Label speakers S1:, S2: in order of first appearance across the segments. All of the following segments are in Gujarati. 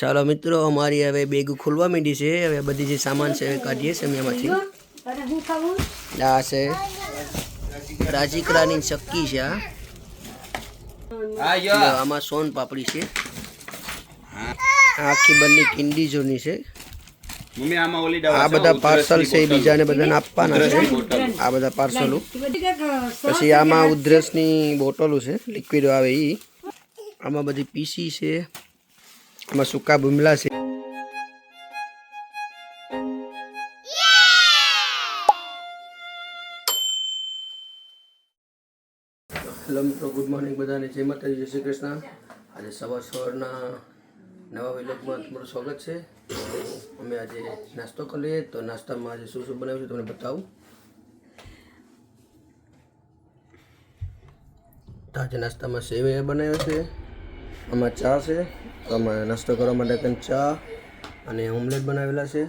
S1: ચાલો મિત્રો અમારી હવે બેગ ખોલવા માંડી છે. હવે બધી જે સામાન છે કાઢીએ છીએ અમે એમાંથી
S2: અને હું ખાવું?
S1: આ છે રાજીકરાની ચક્કી છે આ આમાં સોન પાપડી છે. આ આખી બંને કિંડી જોની છે.
S3: મમ્મી આમાં ઓલી
S1: આ બધા પાર્સલ છે એ બીજાને બધાને આપવાના છે. આ બધા પાર્સલો. પછી આમાં ઉધરસની બોટલો છે લિક્વિડ આવે એ આમાં બધી પીસી છે. આમાં સૂકા બુમલા છે હેલો મિત્રો. ગુડ મોર્નિંગ બધાને. જય માતાજી, જય શ્રી કૃષ્ણ. આજે સવાર સવારના નવા વિલોકમાં તમારું સ્વાગત છે. અમે આજે નાસ્તો કરીએ તો નાસ્તામાં આજે શું શું બનાવ્યું છે તમને બતાવું. તો આજે નાસ્તામાં સેવૈયા બનાવ્યો છે. આમાં ચા છે તો આમાં નાસ્તો કરવા માટે કંઈ ચા અને ઓમલેટ બનાવેલા છે.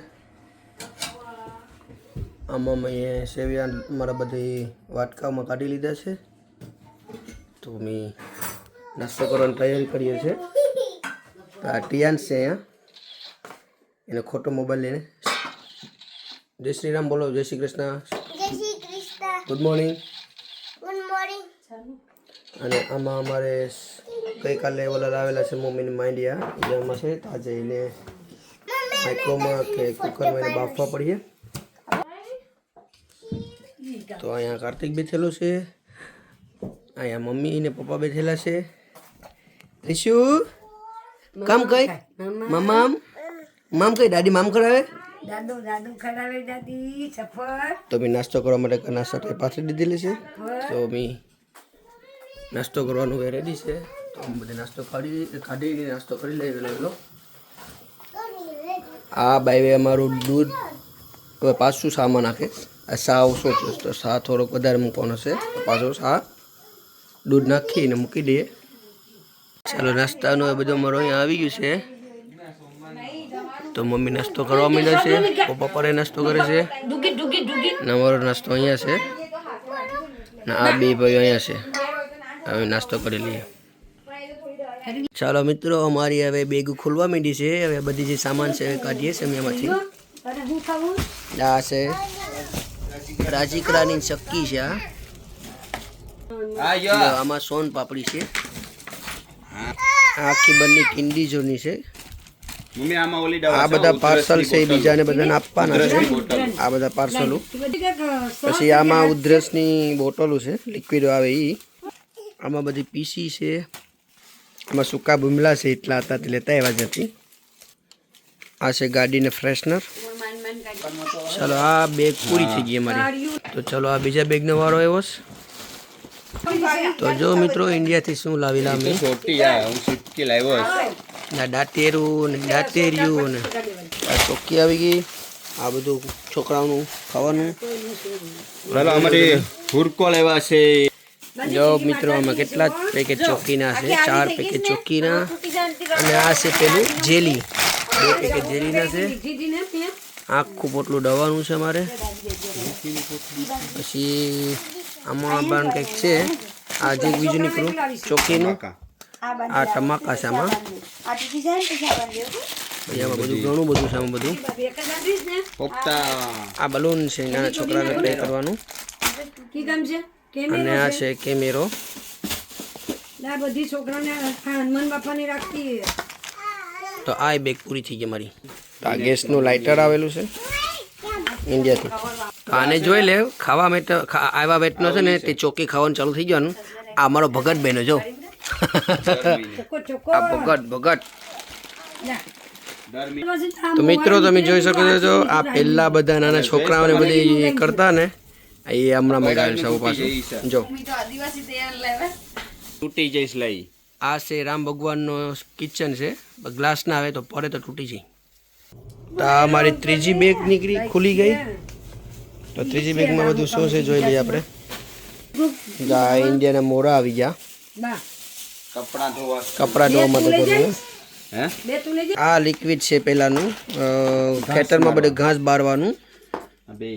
S1: આમાં મેં સેવિયા મારા બધી વાટકામાં કાઢી લીધા છે. તો અમે નાસ્તો કરવાની તૈયારી કરીએ છીએ. આ ટિયાન્સ છે અહીંયા. એને ખોટો મોબાઈલ લઈને. જય શ્રી રામ બોલો જય Shri Krishna. Good morning
S4: good morning
S1: અને આમાં અમારે ગઈકાલે ઓલા લાવેલા છે મમ્મીની માંડ્યા જેમાં છે તાજે એને માઇક્રોમાં કે કુકરમાં એને બાફવા પડીએ. તો અહીંયા કાર્તિક બેઠેલો છે. અહીંયા મમ્મી ને પપ્પા બેઠેલા છે. રિશુ કામ કઈ? મામામ મામ કઈ? દાદી મામ કરાવે
S2: દાદુ દાદુ ખરાવે દાદી સફર
S1: તો મેં નાસ્તો કરવા માટે નાસ્તા પાથરી દીધેલી છે? તો મેં નાસ્તો કરવાનું રેડી છે. તો નાસ્તો કાઢી કાઢીને નાસ્તો કરી લઈ લેલો આ બાઈ અમારું દૂધ, હવે પાછું સામાન નાખે. આ સા ઓછો છે તો સા થોડોક વધારે મૂકવાનો છે. પાછો સા દૂધ નાખીને મૂકી દઈએ. ચાલો, નાસ્તાનું એ બધું અમારું અહીંયા આવી ગયું છે. તો મમ્મી નાસ્તો કરવા માંડ્યા છે. પપ્પા પણ નાસ્તો કરે છે. ને અમારો નાસ્તો અહીંયા છે. ને આ બે ભાઈઓ અહીંયા છે. હવે નાસ્તો કરી લઈએ. ચાલો મિત્રો અમારી હવે બેગ ખોલવા માંડી છે. હવે બધી જે સામાન છે કાઢીએ છીએ અમે એમાંથી.
S2: અને હું ખાવું?
S1: આ છે રાજીકરાની ચક્કી છે આ આમાં સોન પાપડી છે. આ આખી બંને કિંડી જોની છે.
S3: મમ્મી આમાં ઓલી
S1: આ બધા પાર્સલ છે એ બીજાને બધાને આપવાના છે. આ બધા પાર્સલો. પછી આમાં ઉધરસની બોટલો છે લિક્વિડ આવે એ આમાં બધી પીસી છે. આમાં સૂકા બુમલા છે એટલા હતા તે લેતા એવા જ નથી આ છે ગાડીને ફ્રેશનર ચાલો આ બેગ પૂરી થઈ ગઈ અમારી. તો ચલો આ બીજા બેગનો વારો છે. તો જો મિત્રો ઇન્ડિયાથી શું લાવેલા અમે
S3: છોટી લાવ્યો
S1: ના દાંતેરું ને દાંતેરિયું ને આ ચોખ્ખી આવી ગઈ. આ બધું છોકરાઓનું ખાવાનું.
S3: અમારી હુરકો લેવા છે.
S1: જો મિત્રો આમાં કેટલા જ પેકેટ ચોખ્ખીના છે ચાર પેકેટ ચોક્કીના અને આ છે પેલું જેલી. બે પેકેટ જેલીના છે. આખું પોટલું દવાનું છે અમારે. પછી આમાં પણ કંઈક છે. આ જે બીજું નીકળું ચોખ્ખીનું આ ટમાકા છે આમાં. બધું ઘણું બધું છે આમાં બધું. આ બલૂન છે નાના છોકરાને પ્લે કરવાનું.
S2: કી કામ છે? કેમ
S1: અને આ છે? કેમેરો
S2: આ બધી છોકરાને હનુમાન બાપાની રાખતી
S1: તો આ બેગ પૂરી થઈ ગઈ મારી. તો આ ગેસનું લાઇટર આવેલું છે. ઇન્ડિયાથી. તો આને જોઈ લે ખાવા માટે ખા- આવ્યા વેટનો છે ને તે ચોકી ખાવાનું ચાલુ થઈ જવાનું આ અમારો ભગત બહેનો જો. આ ભગત ભગત. તો મિત્રો તમે જોઈ શકો છો આ પહેલાં બધા નાના છોકરાઓને બધી કરતા ને એ હમણાં મંગાવેલ છે આવું પાછું. જો.
S3: તૂટી જઈશ લઈ.
S1: આ છે રામ ભગવાનનો કિચન છે. ગ્લાસ ના આવે તો પડે તો તૂટી જાય. તો આ મારી ત્રીજી બેગ નીકળી ખુલી ગઈ. તો ત્રીજી બેગમાં બધું શું છે જોઈ લઈએ આપણે. આ ઇન્ડિયાના મોરા આવી ગયા.
S3: કપડાં ધોવા.
S1: કપડાં ધોવા માટે કર્યું
S3: હે?
S2: બે તું લેજે
S1: આ લિક્વિડ છે પહેલાંનું. ખેતરમાં બધું ઘાસ બારવાનું.
S3: બે.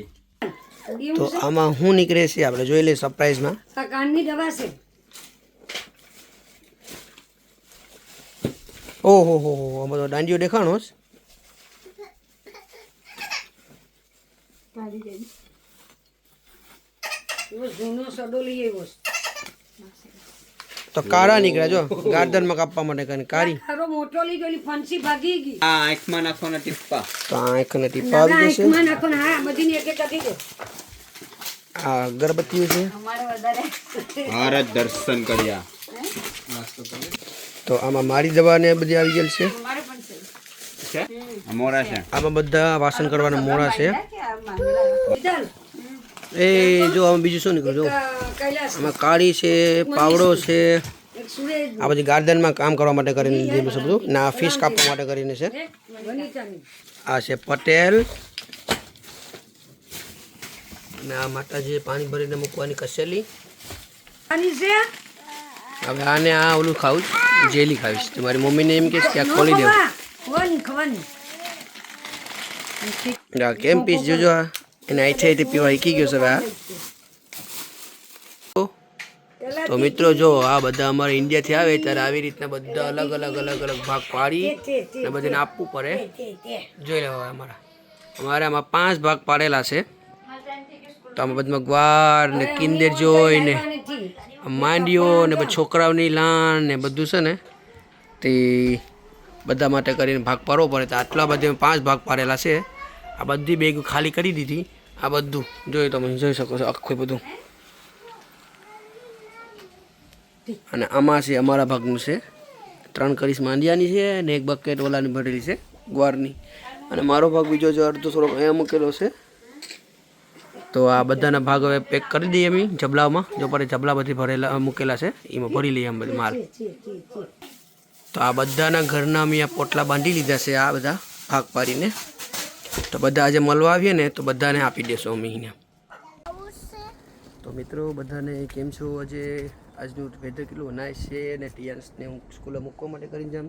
S1: તો આમાં શું નીકળે છે આપણે જોઈ લઈએ સરપ્રાઈઝમાં
S2: કાનની દવા છે.
S1: ઓહો હો હો આમાં તો દાંડિયો દેખાણો જ.
S2: જૂનો સડો લઈ આવ્યો છે.
S1: તો કાળા નીકળ્યા જો ગાર્ડનમાં કાપવા માટે કરીને કાળી.
S2: ખરો મોટો લીધો લી ફંસી ભાગી ગઈ.
S3: આ આંખમાં નાખવાના ટીપા
S1: તો આ આંખને ટીપા આવી જશે.
S2: આંખમાં નાખવાના હા બધીને એક એક કાઢી દો.
S1: આ અગરબત્તીઓ છે.
S3: ભારત દર્શન કર્યા.
S1: તો આમાં મારી દવાને બધી આવી ગયેલ છે.
S3: મોડા મોરા છે.
S1: આમાં બધા વાસણ કરવાના મોડા છે. એ જો આમાં બીજું શું નીકળ્યું? જો આમાં કાળી છે પાવડો છે આ બધી ગાર્ડનમાં કામ કરવા માટે કરીને લીધેલું છે બધું. ના ફિશ કાપવા માટે કરીને છે. આ છે પટેલ. અને આ માતાજી પાણી ભરીને મૂકવાની કસેલી. હવે આને આ ઓલું ખાવું જેલી ખાવીશ મારી મમ્મીને એમ કે ત્યાં ખોલી દેવું. કેમ પીસ જોજો આ? એને આઈથી આઈથી પીવા શીખી ગયો છે હવે આ તો મિત્રો જો, આ બધા અમારે ઇન્ડિયાથી આવે, ત્યારે આવી રીતના બધા અલગ અલગ અલગ અલગ ભાગ પાડી અને બધાને આપવું પડે. જોઈ લેવા અમારા. અમારે આમાં પાંચ ભાગ પાડેલા છે. તો આમાં બધામાં ગ્વાર ને કિંદેર જોઈ ને માંડીઓ ને છોકરાઓની લાન ને બધું છે ને, તે બધા માટે કરીને ભાગ પાડવો પડે. તો આટલા બધા પાંચ ભાગ પાડેલા છે. આ બધી બેગ ખાલી કરી દીધી. આ બધું જોઈ તમે, જોઈ શકો છો આખું બધું. અને આમાં છે અમારા ભાગનું છે, ત્રણ કરીશ માંડિયાની છે અને એક બકેટ ઓલાની ભરેલી છે, ગ્વારની. અને મારો ભાગ બીજો જો અડધો થોડોક અહીંયા મૂકેલો છે, તો આ બધાના ભાગ હવે પેક કરી દઈએ અમે જબલામાં. જો પડે જબલા બધી ભરેલા મૂકેલા છે, એમાં ભરી લઈએ એમ બધી માલ. તો આ બધાના ઘરના અમે આ પોટલા બાંધી લીધા છે આ બધા ભાગ પાડીને. તો બધા આજે મળવા આવીએ ને તો બધાને આપી દેશો અમે તો મિત્રો, બધાને કેમ છો? આજે આજનું વેધર કેટલું નાઇસ છે અને ટિયાન્સને હું સ્કૂલે મૂકવા માટે કરીને જામ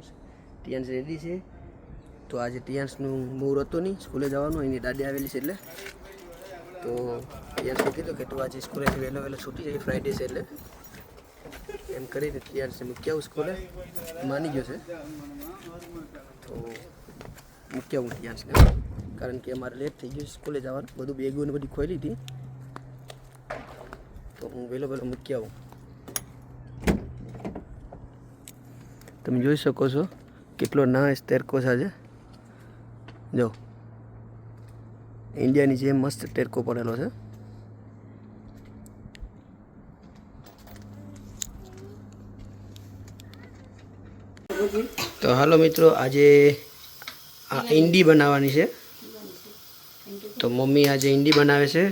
S1: ટિયાન્સ રેડી છે. તો આજે ટિયાન્સનું મૂર હતું નહીં, સ્કૂલે જવાનું, એની દાદી આવેલી છે એટલે. તો ટિયાન્સે કીધું કે તું આજે સ્કૂલેથી વહેલો વહેલો છૂટી જાય ફ્રાઈડે છે એટલે. એમ કરીને ટિયાન્સને મૂકી આવું સ્કૂલે. માની ગયો છે. તો મૂકી આવું ટિયાન્સને કારણ કે અમારે લેટ થઈ ગયું સ્કૂલે જવાનું. બધું બેગો ને બધી ખોલી હતી તો હું વહેલો વહેલો મૂકી આવું. તમે જોઈ શકો છો કેટલો નાશ તેરકો છે જો. ઇન્ડિયાની જેમ મસ્ત ટેરકો પડેલો છે. તો હાલો મિત્રો, આજે આ ઈંડી બનાવવાની છે. તો મમ્મી આજે ઈંડી બનાવે છે.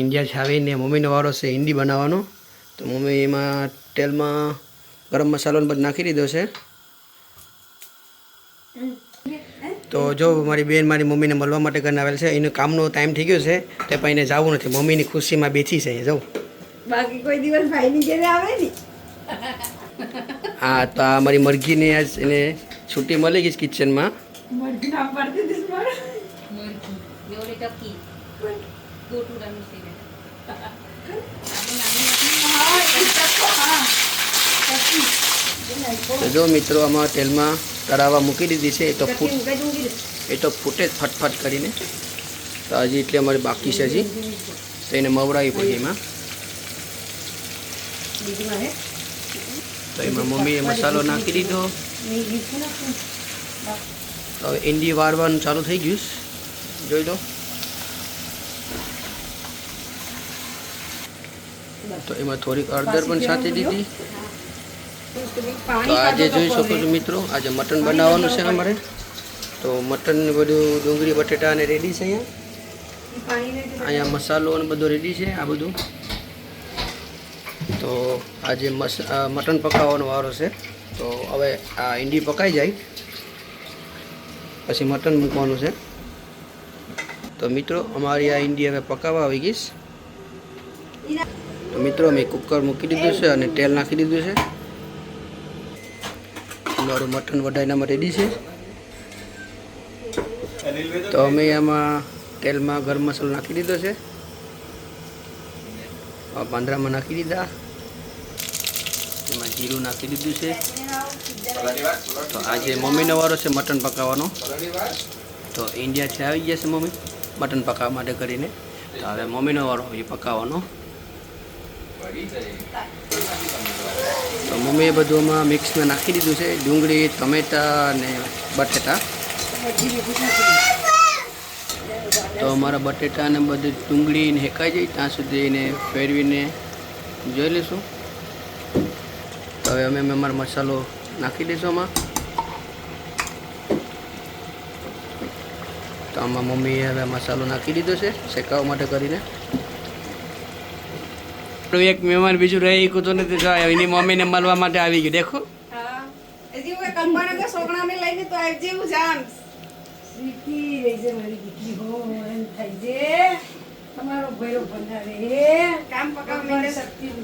S1: ઇન્ડિયાથી આવીને મમ્મીનો વારો છે ઈંડી બનાવવાનો. તો મમ્મી એમાં તેલમાં ગરમ મસાલો બધું નાખી દીધો છે. તો જો મારી બેન મારી મમ્મીને મળવા માટે કરીને આવેલ છે. એનું કામનો ટાઈમ થઈ ગયો છે. તે પણ એને જવું નથી. મમ્મીની ખુશીમાં બેઠી છે. જવું
S2: બાકી કોઈ દિવસ ભાઈની ઘરે આવે ને.
S1: હા તો આ મારી મરઘીને આજ એને છૂટી મળી ગઈ કિચનમાં
S2: મરઘી નામ પાડતી હતી મારે
S1: તો જો મિત્રો આમાં તેલમાં તળાવા મૂકી દીધી છે એ તો ફૂટ
S2: દે.
S1: એ તો ફૂટે જ ફટફટ કરીને. તો હજી એટલે અમારી બાકી છે હજી. તો એને મવડાવી પડી એમાં. તો એમાં મમ્મીએ મસાલો નાખી દીધો. તો હવે ઈંડી વાળવાનું ચાલુ થઈ ગયું જોઈ લો. તો એમાં થોડીક અડદર પણ સાથે દીધી. તો આજે જોઈ શકો છો મિત્રો આજે મટન બનાવવાનું છે અમારે. તો મટન ને બધું ડુંગળી બટેટા અને રેડી છે અહીંયા. અહીંયા મસાલો અને બધું રેડી છે આ બધું. તો આજે મસ મટન પકાવવાનો વારો છે. તો હવે આ ઈંડી પકાઈ જાય. પછી મટન મૂકવાનું છે. તો મિત્રો અમારી આ ઈંડી હવે પકાવવા આવી ગઈશ તો મિત્રો, મેં કુકર મૂકી દીધું છે અને તેલ નાખી દીધું છે. મારું મટન વઢાઈનામાં રેડી છે. તો અમે એમાં તેલમાં ગરમ મસાલો નાખી દીધો છે. પાંદરામાં નાખી દીધા. એમાં જીરું નાખી દીધું છે. તો આજે મમ્મીનો વારો છે, મટન પકાવવાનો. તો ઇન્ડિયાથી આવી ગયા છે મમ્મી, મટન પકાવવા માટે કરીને. તો હવે મમ્મીનો વારો એ પકાવવાનો. મમ્મીએ બધુંમાં મિક્સમાં નાખી દીધું છે. ડુંગળી, ટમેટા અને બટેટા. તો અમારા બટેટા બધું ડુંગળી ને હેકાઈ જાય. ત્યાં સુધી એને ફેરવીને જોઈ લઈશું. તો હવે અમે અમારો મસાલો નાખી દઈશું આમાં. તો આમાં મમ્મીએ હવે મસાલો નાખી દીધો છે. શેકાવા માટે કરીને. એક મહેમાન બીજું રહી તો નથી. જાય એની મમ્મીને મળવા માટે આવી ગયું. દેખો.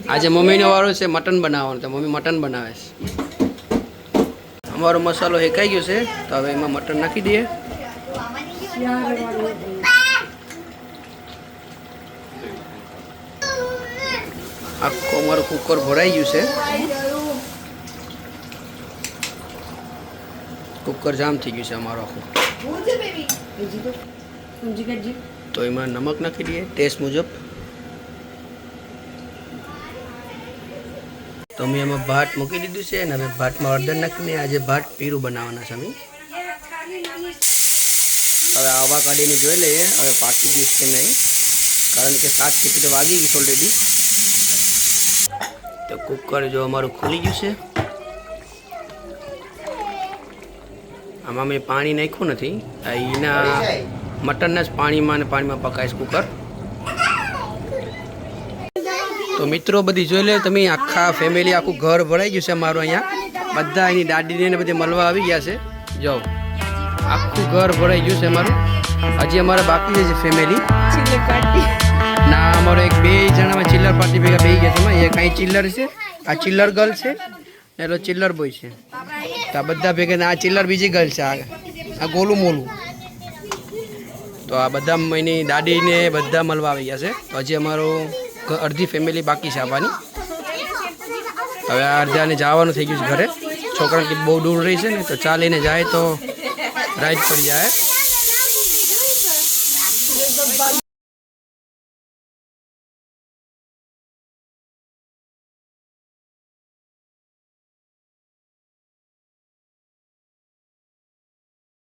S1: આજે મમ્મીનો વારો છે મટન બનાવવાનું. તો મમ્મી મટન બનાવે છે. અમારો મસાલો હેકાઈ ગયો છે તો હવે એમાં મટન નાખી દઈએ. આખું અમારું કુકર ભરાઈ ગયું છે. કુકર જામ થઈ ગયું છે અમારું આખું.
S2: હું છે બેબી બીજી તો સમજી કાઢજી
S1: તો એમાં નમક નાખી દઈએ ટેસ્ટ મુજબ. તો મેં એમાં ભાત મૂકી દીધું છે અને હવે ભાતમાં હળદર નાખીને આજે ભાત પીરું બનાવવાના છે અમે. હવે આવા કાઢીને જોઈ લઈએ, હવે પાકી ગયું છે નહીં. કારણ કે સાત સીટી વાગી ગઈ ઓલરેડી તો કુકર જો અમારું ખુલી ગયું છે. આમાં મેં પાણી નાખ્યું નથી. એના મટનના જ પાણીમાં અને પાણીમાં પકાઈશ કુકર તો મિત્રો બધી જોઈ લે, તમે આખા ફેમિલી આખું ઘર ભરાઈ ગયું છે અમારું અહીંયા. બધા એની દાદીને ને બધે મળવા આવી ગયા છે. જો આખું ઘર ભરાઈ ગયું છે અમારું. હજી અમારે બાકી છે ફેમિલી ના, અમારો એક બે જણામાં ચિલ્લર પાર્ટી ભેગા બે ગયા છે. એક અહીં ચિલ્લર છે? આ ચિલ્લર ગર્લ છે? ને એલો ચિલ્લર બોય છે. તો આ બધા ભેગા આ ચિલ્લર બીજી ગર્લ છે, આ ગોલું મોલું. તો આ બધા એની દાદીને બધા મળવા આવી ગયા છે. તો હજી અમારો અડધી ફેમિલી બાકી છે આવવાની. હવે આ અડધાને જવાનું થઈ ગયું છે ઘરે. છોકરાને બહુ દૂર રહી છે ને, તો ચાલીને જાય તો રાઈડ પડી જાય.